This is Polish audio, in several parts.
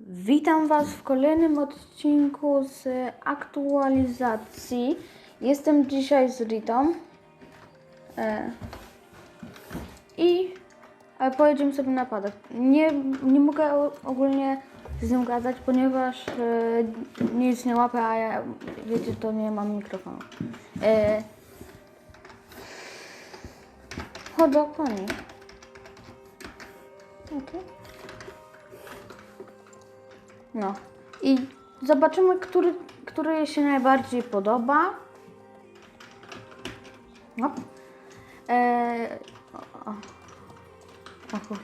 Witam Was w kolejnym odcinku z aktualizacji. Jestem dzisiaj z Ritą. E, I e, pojedziemy sobie na padok. Nie, nie mogę o- ogólnie z nim gadać, ponieważ e, nic nie łapę, a ja, wiecie, to nie mam mikrofonu. E, chodź do koni. Okej. No i zobaczymy, który, który jej się najbardziej podoba. No. Eee, o, o. O, kur-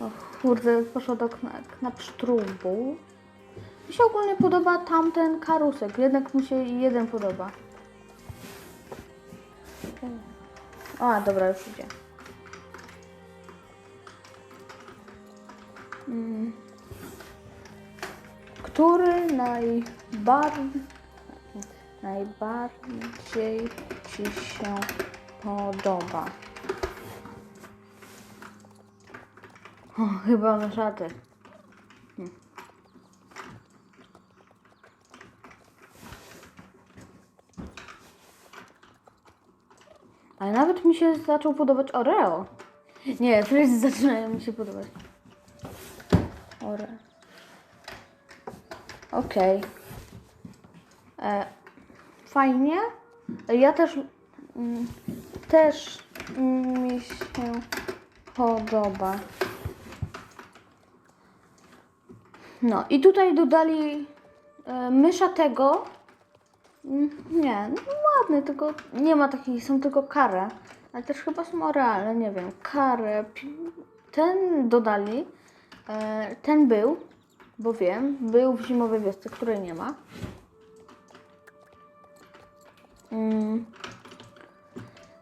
o kurde, poszło do kna, knapsztrubu. Mi się ogólnie podoba tamten karusek, jednak mi się jeden podoba. A, dobra, już idzie. Który najbar... najbardziej Ci się podoba? O, chyba na szaty. Hmm. Ale nawet mi się zaczął podobać Oreo. Nie, Frizz zaczynają mi się podobać. Oreo. Okej. E, Fajnie. Ja też mm, też mi się podoba. No i tutaj dodali e, mysza tego. Mm, Nie, no ładny, tylko nie ma takich, są tylko kare. Ale też chyba są realne, nie wiem. Karę. pi- Ten dodali. E, ten był, bo wiem, był w zimowej wiosce, której nie ma. Mm.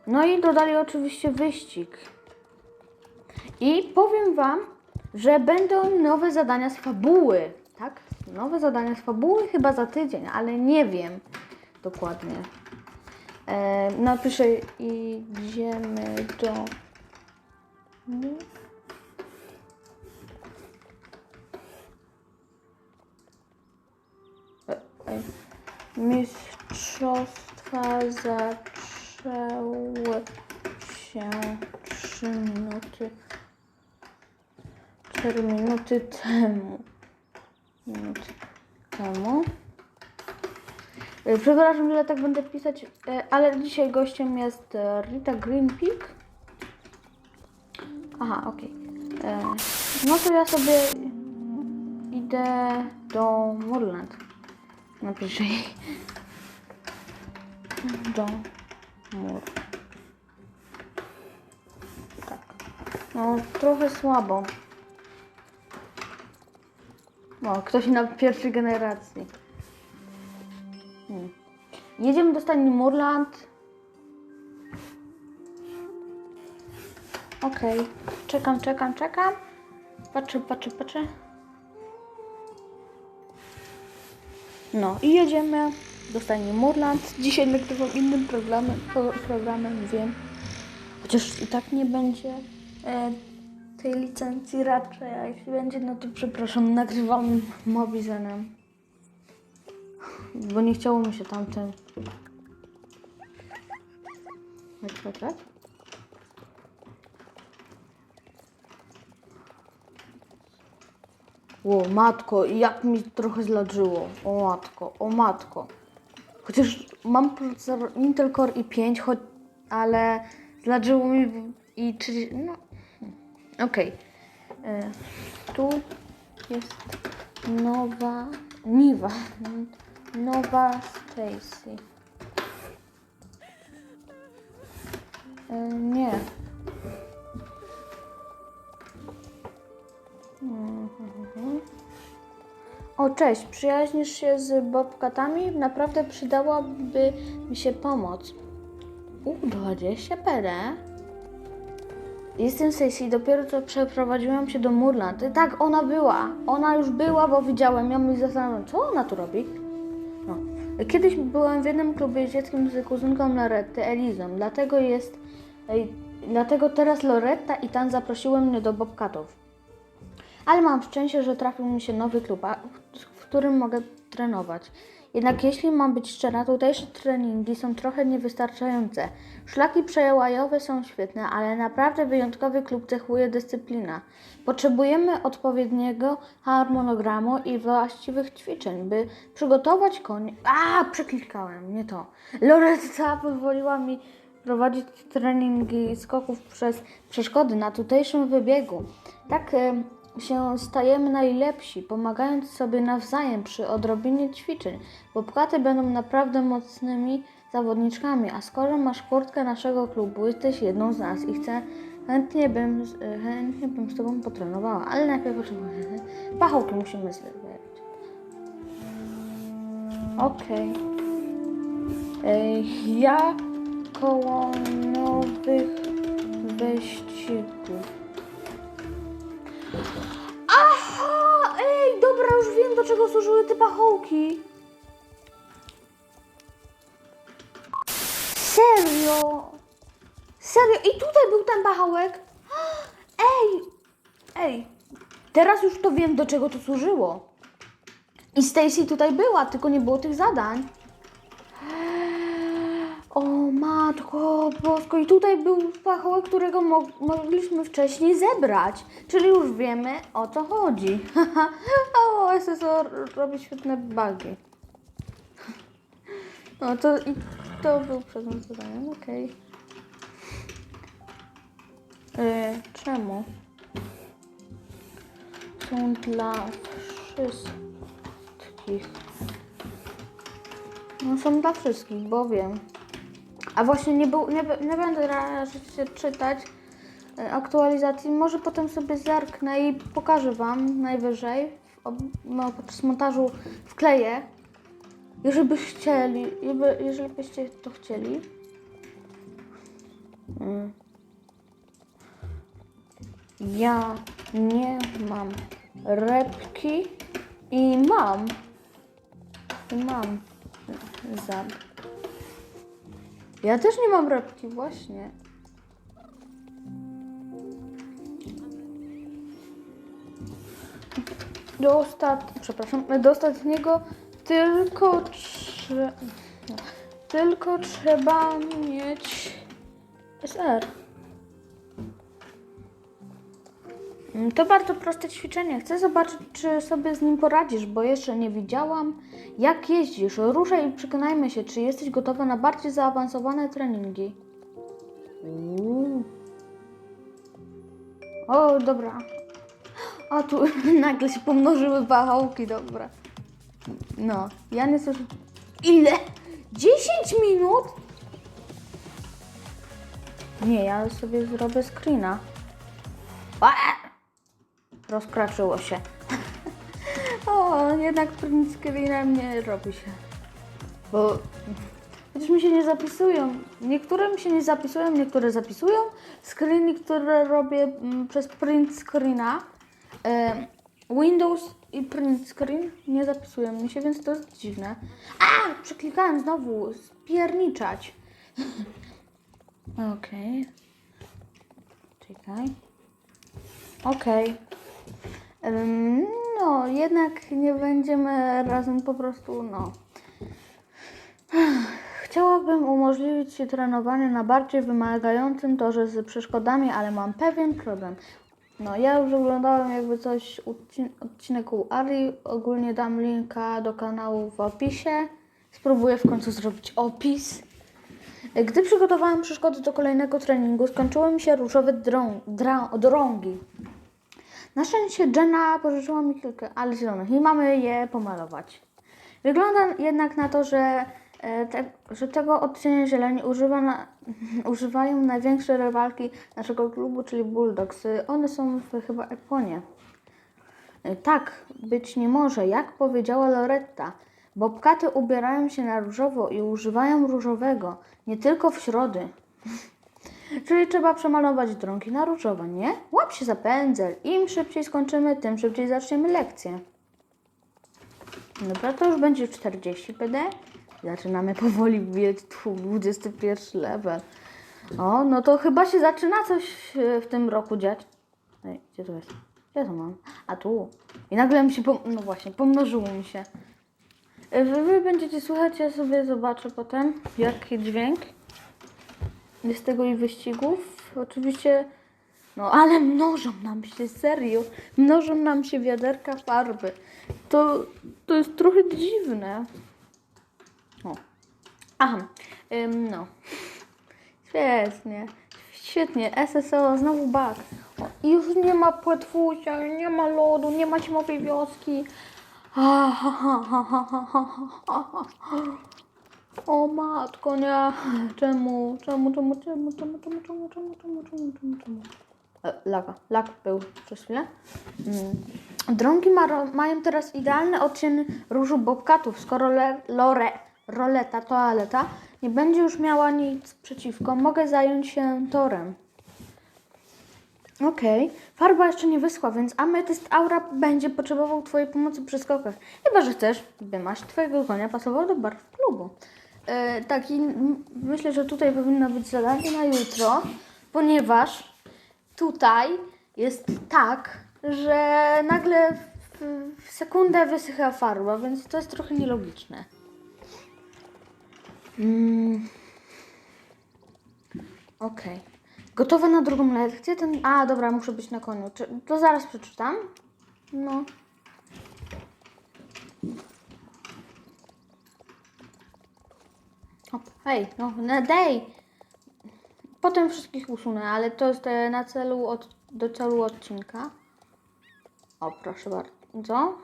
No i dodali oczywiście wyścig. I powiem Wam, że będą nowe zadania z fabuły. Tak? Nowe zadania z fabuły chyba za tydzień, ale nie wiem dokładnie. E, napiszę idziemy do. Mistrzostwa zaczęły się 3 minuty, 4 minuty temu. Minuty temu. E, Przepraszam, że tak będę pisać, e, ale dzisiaj gościem jest e, Rita Greenpeak. Aha, okej. E, No to ja sobie idę do Moorland. Napiszę jej. Do mur. Tak. No, trochę słabo. No, ktoś na pierwszej generacji. Hmm. Jedziemy do stani Murland. Okej. Czekam, czekam, czekam. Patrzę, patrzę, patrzę. No i jedziemy do Murland. Dzisiaj nagrywam innym programem, pro, programem, wiem. Chociaż i tak nie będzie e, tej licencji raczej, a jeśli będzie, no to przepraszam, nagrywam Mobizenem. Bo nie chciało mi się tamten... Tak, tak, tak. O matko, jak mi trochę zladżyło. O matko, o matko. Chociaż mam procesor Intel Core i5, choć, ale zladżyło mi i 30... No, hmm, okej. E, Tu jest nowa... Niwa. Nowa Stacy. E, Nie. Mhm. O, cześć. Przyjaźnisz się z bobkatami? Naprawdę przydałaby mi się pomoc. U20 PD. Jestem Stacy, dopiero co przeprowadziłam się do Murland. Tak, ona była. Ona już była, bo widziałem ją i zastanawiam, co ona tu robi. No. Kiedyś byłam w jednym klubie dzieckiem z kuzynką Loretty, Elizą. Dlatego jest... Dlatego teraz Loretta i Tan zaprosiły mnie do bobkatów. Ale mam szczęście, że trafił mi się nowy klub, w którym mogę trenować. Jednak jeśli mam być szczera, tutejsze treningi są trochę niewystarczające. Szlaki przełajowe są świetne, ale naprawdę wyjątkowy klub cechuje dyscyplina. Potrzebujemy odpowiedniego harmonogramu i właściwych ćwiczeń, by przygotować konie. A, przeklikałem, nie to. Loretta pozwoliła mi prowadzić treningi skoków przez przeszkody na tutejszym wybiegu. Tak się stajemy najlepsi, pomagając sobie nawzajem przy odrobinie ćwiczeń. Bobkaty będą naprawdę mocnymi zawodniczkami, a skoro masz kurtkę naszego klubu, jesteś jedną z nas i chcę chętnie bym, e, chętnie bym z tobą potrenowała, ale najpierw potrzebuję pachołki musimy zbierać. Okej. Ej, Ja koło nowych wyścigów. Aha! Ej, dobra, już wiem do czego służyły te pachołki. Serio? Serio? I tutaj był ten pachołek? Ej! Ej! Teraz już to wiem do czego to służyło. I Stacy tutaj była, tylko nie było tych zadań. O matko bosko, i tutaj był pachołek, którego mo- mogliśmy wcześniej zebrać. Czyli już wiemy o co chodzi. o, SSO robi świetne bugi. No to i to był przedmiot zadania, okej. E, czemu? Są dla wszystkich. No są dla wszystkich, bo wiem. A właśnie nie, był, nie, nie będę się czytać e, aktualizacji. Może potem sobie zerknę i pokażę Wam najwyżej. Ob- no, podczas montażu wkleję. Jeżeli by chcieli, jeżeli, byście to chcieli. Mm. Ja nie mam repki i mam. I mam zab. Ja też nie mam repki, właśnie. Do przepraszam, do ostatniego tylko trze... tylko trzeba mieć SR. To bardzo proste ćwiczenie. Chcę zobaczyć, czy sobie z nim poradzisz, bo jeszcze nie widziałam, jak jeździsz. Ruszaj i przekonajmy się, czy jesteś gotowa na bardziej zaawansowane treningi. Uuu. O, dobra. A tu nagle się pomnożyły pachołki, dobra. No, ja nie słyszę. Ile? 10 minut? Nie, ja sobie zrobię screena. A! Rozkraczyło się. o, jednak print screenem nie robi się. Bo chociaż mi się nie zapisują. Niektóre mi się nie zapisują, niektóre zapisują. Screeny, które robię mm, przez print screena, e, Windows i print screen nie zapisują mi się, więc to jest dziwne. A! Przeklikałem znowu. Spierniczać. Okej. Czekaj. Okej. Ym, No, jednak nie będziemy razem po prostu, no. Chciałabym umożliwić Ci trenowanie na bardziej wymagającym torze z przeszkodami, ale mam pewien problem. No, ja już oglądałem jakby coś odcin- odcinek u Ari. Ogólnie dam linka do kanału w opisie. Spróbuję w końcu zrobić opis. Gdy przygotowałam przeszkody do kolejnego treningu, skończyły mi się różowe drą- drągi. Na szczęście Jenna pożyczyła mi kilka, ale zielonych i mamy je pomalować. Wygląda jednak na to, że, e, te, że tego odcienia zieleni używa na, używają największe rywalki naszego klubu, czyli Bulldogs. One są w, chyba Eponie. E, Tak, być nie może, jak powiedziała Loretta. Bobkaty ubierają się na różowo i używają różowego, nie tylko w środy. Czyli trzeba przemalować drągi na różowo, nie? Łap się za pędzel. Im szybciej skończymy, tym szybciej zaczniemy lekcję. Dobra, to już będzie 40 PD. Zaczynamy powoli wbijać tu 21 level. O, no to chyba się zaczyna coś e, w tym roku dziać. Ej, gdzie to jest? Ja to mam. A tu. I nagle mi się, no właśnie, pomnożyło mi się. E, Wy, wy będziecie słuchać, ja sobie zobaczę potem, jaki dźwięk jest tego i wyścigów. Oczywiście, no ale mnożą nam się, serio, mnożą nam się wiaderka farby. To, to jest trochę dziwne. O. Aha, Ym, no. Świetnie, świetnie, SSO, znowu bug. O, już nie ma płetwusia, nie ma lodu, nie ma cimowej wioski. Ah, ha, ha, ha, ha, ha, ha, ha. O matko, nie. Czemu, czemu, czemu, czemu, czemu, czemu, czemu, czemu, czemu, czemu, czemu, czemu. E, Laga, lag był przez chwilę. Mm. Drągi ma, mają teraz idealny odcień różu bobkatów. Skoro le, lore, roleta, toaleta nie będzie już miała nic przeciwko, mogę zająć się torem. Okej, farba jeszcze nie wyschła, więc ametyst aura będzie potrzebował Twojej pomocy przy skokach. Chyba, że chcesz, by masz Twojego konia pasował do barw klubu. E, tak, i myślę, że tutaj powinno być zadanie na jutro, ponieważ tutaj jest tak, że nagle w, sekundę wysycha farba, więc to jest trochę nielogiczne. Mm. Okej. Gotowa na drugą lekcję? Ten... A, dobra, muszę być na koniu. To zaraz przeczytam. No. Hej, no, na dej! Potem wszystkich usunę, ale to jest e, na celu od... do celu odcinka. O, proszę bardzo.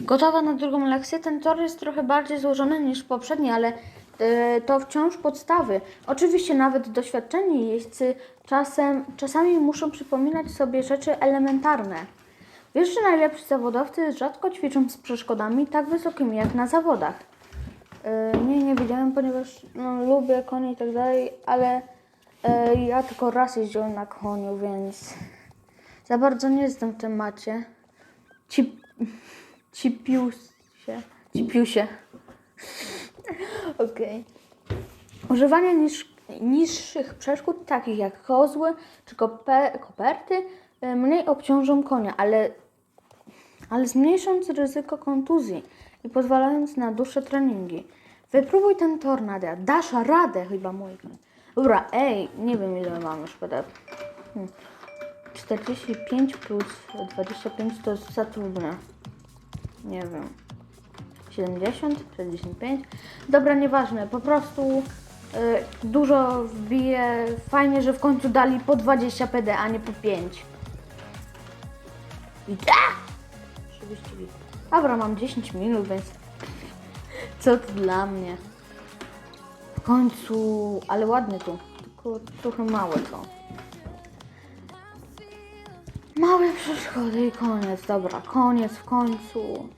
Gotowa na drugą lekcję. Ten tor jest trochę bardziej złożony niż poprzedni, ale e, to wciąż podstawy. Oczywiście nawet doświadczeni jeźdźcy czasem, czasami muszą przypominać sobie rzeczy elementarne. Wiesz, że najlepsi zawodowcy rzadko ćwiczą z przeszkodami tak wysokimi jak na zawodach. E, nie, nie wiedziałem, ponieważ no, lubię konie i tak dalej, ale e, ja tylko raz jeździłem na koniu, więc za bardzo nie jestem w temacie. Ci, cipił się. Cipił się. Okej. Używanie niż, niższych przeszkód, takich jak kozły czy kope, koperty, y, mniej obciążą konia, ale, ale zmniejsząc ryzyko kontuzji i pozwalając na dłuższe treningi. Wypróbuj ten tor, Nadia. Dasz radę, chyba mój. Dobra, ej, nie wiem ile mam już PDF. Hmm. 45 plus 25 to jest za trudne. Nie wiem. 70, 65. Dobra, nieważne. Po prostu y, dużo wbije. Fajnie, że w końcu dali po 20 PD, a nie po 5. I a! 30 bit. Dobra, mam 10 minut, więc co to dla mnie? W końcu, ale ładnie tu. Tylko trochę małe to. Małe przeszkody i koniec. Dobra, koniec w końcu.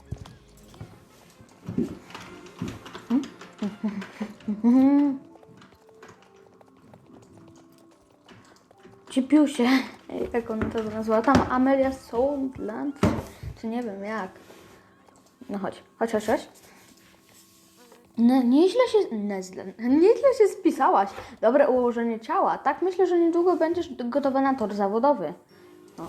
Cipił się, jak on to nazwała, tam Amelia Soundland, czy nie wiem jak. No chodź, chodź, chodź, chodź. No, nieźle się, nieźle, nieźle się spisałaś. Dobre ułożenie ciała. Tak myślę, że niedługo będziesz gotowa na tor zawodowy. No.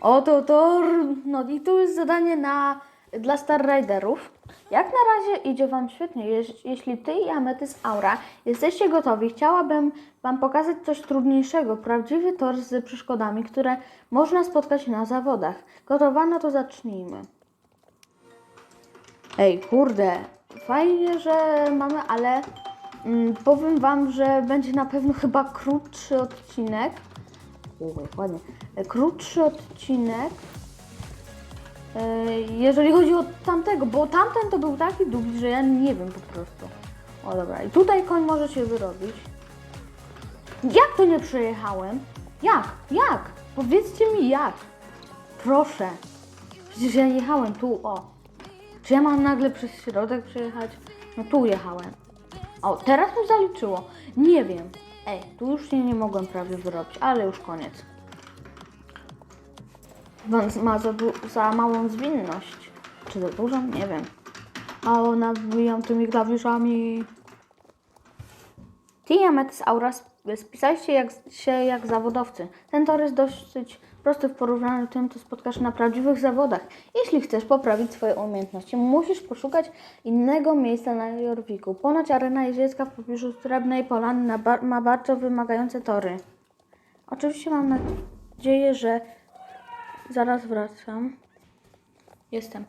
Oto tor. No i tu jest zadanie na, dla Star Riderów. Jak na razie idzie Wam świetnie. Jeśli Ty i Ametys Aura jesteście gotowi, chciałabym Wam pokazać coś trudniejszego. Prawdziwy tor z przeszkodami, które można spotkać na zawodach. Gotowa? No to zacznijmy. Ej, kurde, fajnie, że mamy, ale mm, powiem Wam, że będzie na pewno chyba krótszy odcinek. Uj, ładnie. Krótszy odcinek, jeżeli chodzi o tamtego, bo tamten to był taki długi, że ja nie wiem po prostu. O dobra, i tutaj koń może się wyrobić. Jak to nie przejechałem? Jak? Jak? Powiedzcie mi jak. Proszę. Przecież ja jechałem tu, o. Czy ja mam nagle przez środek przejechać? No tu jechałem. O, teraz mi zaliczyło. Nie wiem. Ej, tu już się nie mogłem prawie wyrobić, ale już koniec. Ma za, za małą zwinność. Czy za dużą? Nie wiem. A ona wbijam tymi klawiszami. Ty i Ametys Aura sp- spisaliście jak, się jak zawodowcy. Ten tor jest dosyć Proste w porównaniu tym, co spotkasz na prawdziwych zawodach. Jeśli chcesz poprawić swoje umiejętności, musisz poszukać innego miejsca na Jorwiku. Ponoć arena jeździecka w pobliżu Srebrnej Polany ma bardzo wymagające tory. Oczywiście mam nadzieję, że zaraz wracam. Jestem.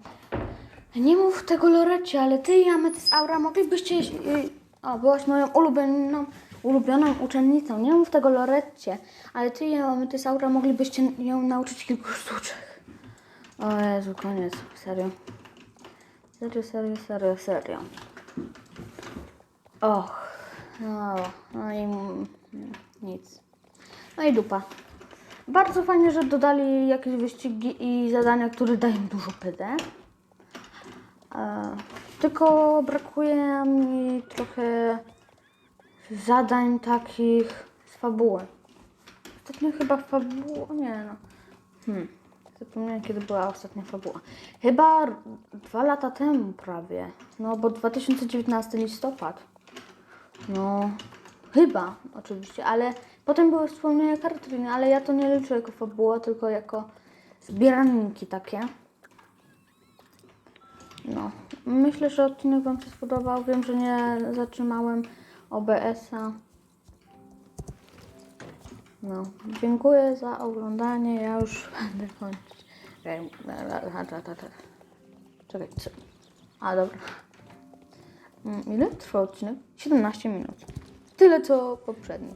Nie mów tego Lorecie, ale ty i Ametys Aura moglibyście... y, O, byłaś moją ulubioną, ulubioną uczennicą. Nie mów tego Lorecie, ale ty i Ametys Aura moglibyście ją nauczyć kilku sztuczek. O Jezu, koniec. Serio. Serio, serio, serio, serio. Och. No, no i nic. No i dupa. Bardzo fajnie, że dodali jakieś wyścigi i zadania, które dają dużo PD. E, tylko brakuje mi trochę zadań takich z fabuły. Ostatnio chyba fabuła, nie no. Hmm. Zapomniałem, kiedy była ostatnia fabuła. Chyba dwa lata temu prawie. No, bo 2019 listopad. No, chyba, oczywiście, ale potem były wspomnienia Kartryny, ale ja to nie liczę jako fabuła, tylko jako zbieranniki takie. No, myślę, że odcinek Wam się spodobał. Wiem, że nie zatrzymałem OBS-a. No, dziękuję za oglądanie. Ja już będę kończyć. Czekaj, co? A, dobra. Mm, Ile trwa odcinek? 17 minut. Tyle co poprzedni.